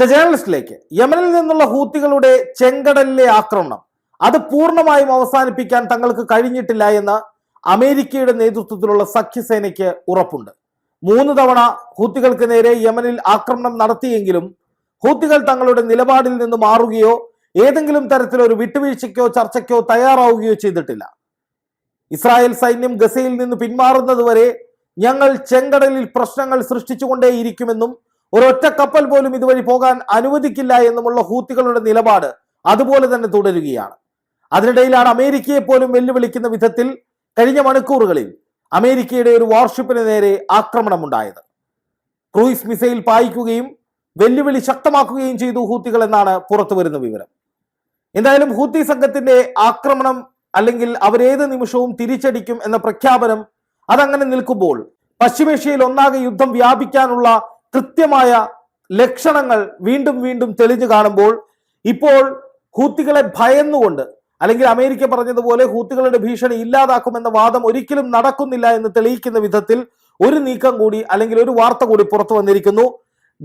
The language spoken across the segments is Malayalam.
ദ ജേർണലിസ്റ്റിലേക്ക് യമനിൽ നിന്നുള്ള ഹൂത്തികളുടെ ചെങ്കടലിലെ ആക്രമണം. അത് പൂർണമായും അവസാനിപ്പിക്കാൻ തങ്ങൾക്ക് കഴിഞ്ഞിട്ടില്ല എന്ന് അമേരിക്കയുടെ നേതൃത്വത്തിലുള്ള സഖ്യസേനയ്ക്ക് ഉറപ്പുണ്ട്. മൂന്ന് തവണ ഹൂത്തികൾക്ക് നേരെ യമനിൽ ആക്രമണം നടത്തിയെങ്കിലും ഹൂത്തികൾ തങ്ങളുടെ നിലപാടിൽ നിന്ന് മാറുകയോ ഏതെങ്കിലും തരത്തിലൊരു വിട്ടുവീഴ്ചയ്ക്കോ ചർച്ചയ്ക്കോ തയ്യാറാവുകയോ ചെയ്തിട്ടില്ല. ഇസ്രായേൽ സൈന്യം ഗസയിൽ നിന്ന് പിന്മാറുന്നതുവരെ ഞങ്ങൾ ചെങ്കടലിൽ പ്രശ്നങ്ങൾ സൃഷ്ടിച്ചുകൊണ്ടേയിരിക്കുമെന്നും ഒരൊറ്റ കപ്പൽ പോലും ഇതുവഴി പോകാൻ അനുവദിക്കില്ല എന്നുമുള്ള ഹൂത്തികളുടെ നിലപാട് അതുപോലെ തന്നെ തുടരുകയാണ്. അതിനിടയിലാണ് അമേരിക്കയെ പോലും വെല്ലുവിളിക്കുന്ന വിധത്തിൽ കഴിഞ്ഞ മണിക്കൂറുകളിൽ അമേരിക്കയുടെ ഒരു വാർഷിപ്പിന് നേരെ ആക്രമണമുണ്ടായത്. ക്രൂയിസ് മിസൈൽ പായിക്കുകയും വെല്ലുവിളി ശക്തമാക്കുകയും ചെയ്തു ഹൂത്തികൾ എന്നാണ് പുറത്തു വരുന്ന വിവരം. എന്തായാലും ഹൂത്തി സംഘത്തിന്റെ ആക്രമണം അല്ലെങ്കിൽ അവരേത് നിമിഷവും തിരിച്ചടിക്കും എന്ന പ്രഖ്യാപനം അതങ്ങനെ നിൽക്കുമ്പോൾ പശ്ചിമേഷ്യയിൽ ഒന്നാകെ യുദ്ധം വ്യാപിക്കാനുള്ള കൃത്യമായ ലക്ഷണങ്ങൾ വീണ്ടും വീണ്ടും തെളിഞ്ഞു കാണുമ്പോൾ ഇപ്പോൾ ഹൂത്തികളെ ഭയന്നുകൊണ്ട് അല്ലെങ്കിൽ അമേരിക്ക പറഞ്ഞതുപോലെ ഹൂത്തികളുടെ ഭീഷണി ഇല്ലാതാക്കുമെന്ന വാദം ഒരിക്കലും നടക്കുന്നില്ല എന്ന് തെളിയിക്കുന്ന വിധത്തിൽ ഒരു നീക്കം കൂടി അല്ലെങ്കിൽ ഒരു വാർത്ത കൂടി പുറത്തു വന്നിരിക്കുന്നു.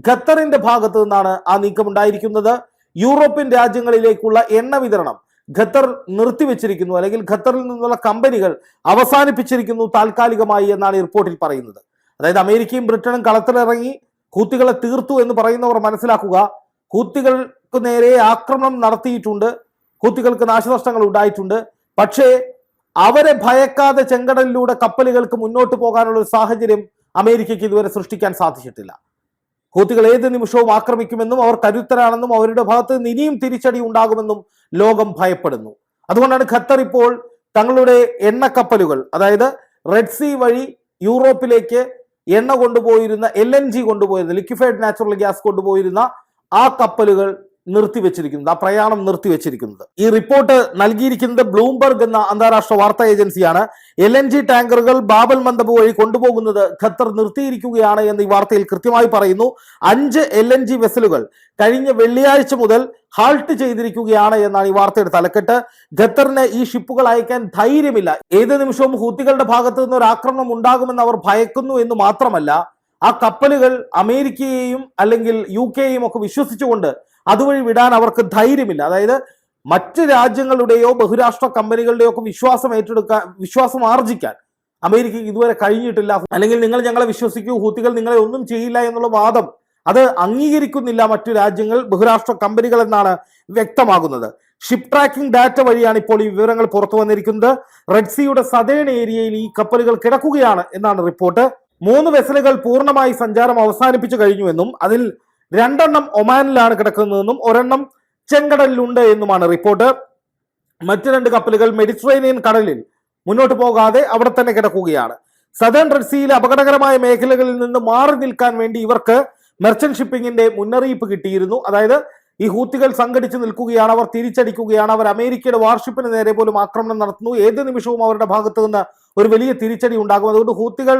ഖത്തറിന്റെ ഭാഗത്തു നിന്നാണ് ആ നീക്കം ഉണ്ടായിരിക്കുന്നത്. യൂറോപ്യൻ രാജ്യങ്ങളിലേക്കുള്ള എണ്ണ വിതരണം ഖത്തർ നിർത്തിവെച്ചിരിക്കുന്നു അല്ലെങ്കിൽ ഖത്തറിൽ നിന്നുള്ള കമ്പനികൾ അവസാനിപ്പിച്ചിരിക്കുന്നു താൽക്കാലികമായി എന്നാണ് ഈ റിപ്പോർട്ടിൽ പറയുന്നത്. അതായത് അമേരിക്കയും ബ്രിട്ടനും കളത്തിലിറങ്ങി ഹൂത്തികളെ തീർത്തു എന്ന് പറയുന്നവർ മനസ്സിലാക്കുക. കൂത്തികൾക്ക് നേരെ ആക്രമണം നടത്തിയിട്ടുണ്ട്. കൂത്തികൾക്ക് നാശനഷ്ടങ്ങൾ ഉണ്ടായിട്ടുണ്ട്. പക്ഷേ അവരെ ഭയക്കാതെ ചെങ്കടലിലൂടെ കപ്പലുകൾക്ക് മുന്നോട്ട് പോകാനുള്ള ഒരു സാഹചര്യം അമേരിക്കയ്ക്ക് ഇതുവരെ സൃഷ്ടിക്കാൻ സാധിച്ചിട്ടില്ല. ഹൂത്തികൾ ഏത് നിമിഷവും ആക്രമിക്കുമെന്നും അവർ കരുത്തരാണെന്നും അവരുടെ ഭാഗത്ത് ഇനിയും തിരിച്ചടി ഉണ്ടാകുമെന്നും ലോകം ഭയപ്പെടുന്നു. അതുകൊണ്ടാണ് ഖത്തർ ഇപ്പോൾ തങ്ങളുടെ എണ്ണക്കപ്പലുകൾ അതായത് റെഡ് സീ വഴി യൂറോപ്പിലേക്ക് എണ്ണ കൊണ്ടുപോയിരുന്ന എൽ എൻ ജി കൊണ്ടുപോയിരുന്ന ലിക്വിഫൈഡ് നാച്ചുറൽ ഗ്യാസ് കൊണ്ടുപോയിരുന്ന ആ കപ്പലുകൾ നിർത്തിവെച്ചിരിക്കുന്നത് ആ പ്രയാണം നിർത്തിവെച്ചിരിക്കുന്നത് ഈ റിപ്പോർട്ട് നൽകിയിരിക്കുന്നത് ബ്ലൂംബർഗ് എന്ന അന്താരാഷ്ട്ര വാർത്താ ഏജൻസിയാണ്. എൽ എൻ ജി ടാങ്കറുകൾ ബാബൽ മന്ദബ് വഴി കൊണ്ടുപോകുന്നത് ഖത്തർ നിർത്തിയിരിക്കുകയാണ് എന്ന് ഈ വാർത്തയിൽ കൃത്യമായി പറയുന്നു. അഞ്ച് എൽ എൻ ജി വെസലുകൾ കഴിഞ്ഞ വെള്ളിയാഴ്ച മുതൽ ഹാൾട്ട് ചെയ്തിരിക്കുകയാണ് എന്നാണ് ഈ വാർത്തയുടെ തലക്കെട്ട്. ഖത്തറിന് ഈ ഷിപ്പുകൾ അയക്കാൻ ധൈര്യമില്ല. ഏത് നിമിഷവും ഹൂത്തികളുടെ ഭാഗത്തു നിന്ന് ഒരു ആക്രമണം ഉണ്ടാകുമെന്ന് അവർ ഭയക്കുന്നു എന്ന് മാത്രമല്ല ആ കപ്പലുകൾ അമേരിക്കയെയും അല്ലെങ്കിൽ യു കെയും ഒക്കെ വിശ്വസിച്ചുകൊണ്ട് അതുവഴി വിടാൻ അവർക്ക് ധൈര്യമില്ല. അതായത് മറ്റ് രാജ്യങ്ങളുടെയോ ബഹുരാഷ്ട്ര കമ്പനികളുടെയോ ഒക്കെ വിശ്വാസം ഏറ്റെടുക്കാൻ വിശ്വാസം ആർജിക്കാൻ അമേരിക്കയ്ക്ക് ഇതുവരെ കഴിഞ്ഞിട്ടില്ല. അല്ലെങ്കിൽ നിങ്ങൾ ഞങ്ങളെ വിശ്വസിക്കൂ ഹൂത്തികൾ നിങ്ങളെ ഒന്നും ചെയ്യില്ല എന്നുള്ള വാദം അത് അംഗീകരിക്കുന്നില്ല മറ്റു രാജ്യങ്ങൾ ബഹുരാഷ്ട്ര കമ്പനികൾ എന്നാണ് വ്യക്തമാകുന്നത്. ഷിപ്പ് ട്രാക്കിംഗ് ഡാറ്റ വഴിയാണ് ഇപ്പോൾ ഈ വിവരങ്ങൾ പുറത്തു വന്നിരിക്കുന്നത്. റെഡ് സിയുടെ സതേൺ ഏരിയയിൽ ഈ കപ്പലുകൾ കിടക്കുകയാണ് എന്നാണ് റിപ്പോർട്ട് മൂന്ന് വെസലുകൾ പൂർണമായി സഞ്ചാരം അവസാനിപ്പിച്ചു കഴിഞ്ഞുവെന്നും അതിൽ രണ്ടെണ്ണം ഒമാനിലാണ് കിടക്കുന്നതെന്നും ഒരെണ്ണം ചെങ്കടലിലുണ്ട് എന്നുമാണ് റിപ്പോർട്ട്. മറ്റു രണ്ട് കപ്പലുകൾ മെഡിറ്ററേനിയൻ കടലിൽ മുന്നോട്ട് പോകാതെ അവിടെ തന്നെ കിടക്കുകയാണ്. സദേൺ റെഡ് സീയിലെ അപകടകരമായ മേഖലകളിൽ നിന്ന് മാറി നിൽക്കാൻ വേണ്ടി ഇവർക്ക് മെർച്ചന്റ് ഷിപ്പിംഗിന്റെ മുന്നറിയിപ്പ് കിട്ടിയിരുന്നു. അതായത് ഈ ഹൂത്തികൾ സംഘടിച്ച് നിൽക്കുകയാണ് അവർ തിരിച്ചടിക്കുകയാണ് അവർ അമേരിക്കയുടെ വാർഷിപ്പിന് നേരെ പോലും ആക്രമണം നടത്തുന്നു. ഏത് നിമിഷവും അവരുടെ ഭാഗത്തു നിന്ന് ഒരു വലിയ തിരിച്ചടി ഉണ്ടാകും. അതുകൊണ്ട് ഹൂത്തികൾ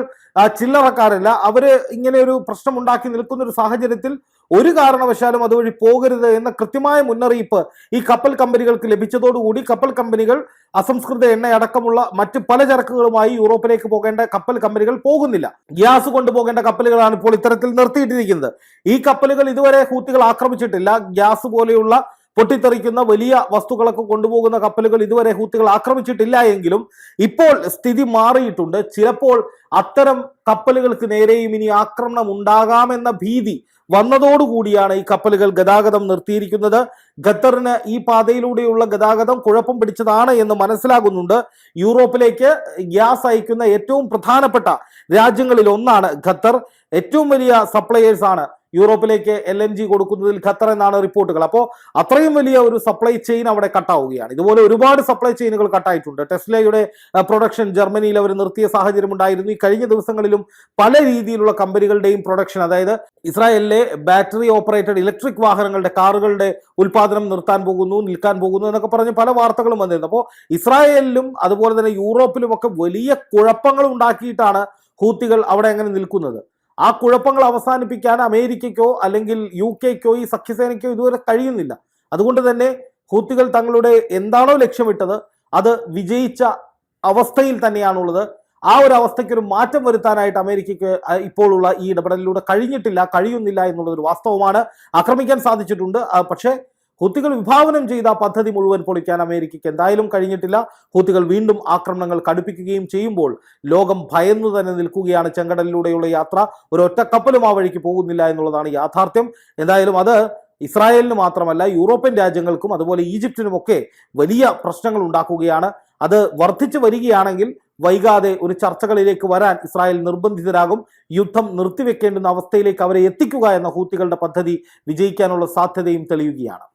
ചില്ലറക്കാരല്ല. അവർ ഇങ്ങനെ ഒരു പ്രശ്നം ഉണ്ടാക്കി നിൽക്കുന്ന ഒരു സാഹചര്യത്തിൽ ഒരു കാരണവശാലും അതുവഴി പോകരുത് എന്ന കൃത്യമായ മുന്നറിയിപ്പ് ഈ കപ്പൽ കമ്പനികൾക്ക് ലഭിച്ചതോടുകൂടി കപ്പൽ കമ്പനികൾ അസംസ്കൃത എണ്ണ അടക്കമുള്ള മറ്റ് പല ചരക്കുകളുമായി യൂറോപ്പിലേക്ക് പോകേണ്ട കപ്പൽ കമ്പനികൾ പോകുന്നില്ല. ഗ്യാസ് കൊണ്ടുപോകേണ്ട കപ്പലുകളാണ് ഇപ്പോൾ ഇത്തരത്തിൽ നിർത്തിയിട്ടിരിക്കുന്നത്. ഈ കപ്പലുകൾ ഇതുവരെ ഹൂത്തികൾ ആക്രമിച്ചിട്ടില്ല. ഗ്യാസ് പോലെയുള്ള പൊട്ടിത്തെറിക്കുന്ന വലിയ വസ്തുക്കളൊക്കെ കൊണ്ടുപോകുന്ന കപ്പലുകൾ ഇതുവരെ ഹൂത്തികൾ ആക്രമിച്ചിട്ടില്ല എങ്കിലും ഇപ്പോൾ സ്ഥിതി മാറിയിട്ടുണ്ട്. ചിലപ്പോൾ അത്തരം കപ്പലുകൾക്ക് നേരെയും ഇനി ആക്രമണം ഉണ്ടാകാമെന്ന ഭീതി വന്നതോടുകൂടിയാണ് ഈ കപ്പലുകൾ ഗതാഗതം നിർത്തിയിരിക്കുന്നത്. ഖത്തറിന് ഈ പാതയിലൂടെയുള്ള ഗതാഗതം കുഴപ്പം പിടിച്ചതാണ് എന്ന് മനസ്സിലാകുന്നുണ്ട്. യൂറോപ്പിലേക്ക് ഗ്യാസ് അയക്കുന്ന ഏറ്റവും പ്രധാനപ്പെട്ട രാജ്യങ്ങളിൽ ഒന്നാണ് ഖത്തർ. ഏറ്റവും വലിയ സപ്ലയേഴ്സ് ആണ് യൂറോപ്പിലേക്ക് എൽ എൻ ജി കൊടുക്കുന്നതിൽ ഖത്തർ എന്നാണ് റിപ്പോർട്ടുകൾ. അപ്പോൾ അത്രയും വലിയ ഒരു സപ്ലൈ ചെയിൻ അവിടെ കട്ടാവുകയാണ് ഇതുപോലെ ഒരുപാട് സപ്ലൈ ചെയിനുകൾ കട്ടായിട്ടുണ്ട് ടെസ്ലയുടെ പ്രൊഡക്ഷൻ ജർമ്മനിയിൽ അവർ നിർത്തിയ സാഹചര്യം ഉണ്ടായിരുന്നു. ഈ കഴിഞ്ഞ ദിവസങ്ങളിലും പല രീതിയിലുള്ള കമ്പനികളുടെയും പ്രൊഡക്ഷൻ അതായത് ഇസ്രായേലിലെ ബാറ്ററി ഓപ്പറേറ്റഡ് ഇലക്ട്രിക് വാഹനങ്ങളുടെ കാറുകളുടെ ഉൽപാദനം നിർത്താൻ പോകുന്നു നിൽക്കാൻ പോകുന്നു എന്നൊക്കെ പറഞ്ഞ് പല വാർത്തകളും വന്നിരുന്നു. അപ്പോൾ ഇസ്രായേലിലും അതുപോലെ തന്നെ യൂറോപ്പിലും ഒക്കെ വലിയ കുഴപ്പങ്ങൾ ഉണ്ടാക്കിയിട്ടാണ് ഹൂത്തികൾ അവിടെ എങ്ങനെ നിൽക്കുന്നത്. ആ കുഴപ്പങ്ങൾ അവസാനിപ്പിക്കാൻ അമേരിക്കയ്ക്കോ അല്ലെങ്കിൽ യു കെക്കോ ഈ സഖ്യസേനയ്ക്കോ ഇതുവരെ കഴിയുന്നില്ല. അതുകൊണ്ട് തന്നെ ഹൂത്തികൾ തങ്ങളുടെ എന്താണോ ലക്ഷ്യമിട്ടത് അത് വിജയിച്ച അവസ്ഥയിൽ തന്നെയാണുള്ളത്. ആ ഒരു അവസ്ഥയ്ക്ക് ഒരു മാറ്റം വരുത്താനായിട്ട് അമേരിക്കയ്ക്ക് ഇപ്പോഴുള്ള ഈ ഇടപെടലിലൂടെ കഴിഞ്ഞിട്ടില്ല കഴിയുന്നില്ല എന്നുള്ളത് ഒരു വാസ്തവമാണ്. ആക്രമിക്കാൻ സാധിച്ചിട്ടുണ്ട്. പക്ഷേ ഹൂത്തികൾ വിഭാവനം ചെയ്ത പദ്ധതി മുഴുവൻ പൊളിക്കാൻ അമേരിക്കയ്ക്ക് എന്തായാലും കഴിഞ്ഞിട്ടില്ല. ഹൂത്തികൾ വീണ്ടും ആക്രമണങ്ങൾ കടുപ്പിക്കുകയും ചെയ്യുമ്പോൾ ലോകം ഭയന്നു തന്നെ നിൽക്കുകയാണ് ചെങ്കടലിലൂടെയുള്ള യാത്ര. ഒരൊറ്റ കപ്പലും ആ വഴിക്ക് പോകുന്നില്ല എന്നുള്ളതാണ് യാഥാർത്ഥ്യം. എന്തായാലും അത് ഇസ്രായേലിന് മാത്രമല്ല യൂറോപ്യൻ രാജ്യങ്ങൾക്കും അതുപോലെ ഈജിപ്തിനുമൊക്കെ വലിയ പ്രശ്നങ്ങൾ ഉണ്ടാക്കുകയാണ്. അത് വർദ്ധിച്ചു വരികയാണെങ്കിൽ വൈകാതെ ഒരു ചർച്ചകളിലേക്ക് വരാൻ ഇസ്രായേൽ നിർബന്ധിതരാകും. യുദ്ധം നിർത്തിവെക്കേണ്ടുന്ന അവസ്ഥയിലേക്ക് അവരെ എത്തിക്കുക എന്ന ഹൂത്തികളുടെ പദ്ധതി വിജയിക്കാനുള്ള സാധ്യതയും തെളിയുകയാണ്.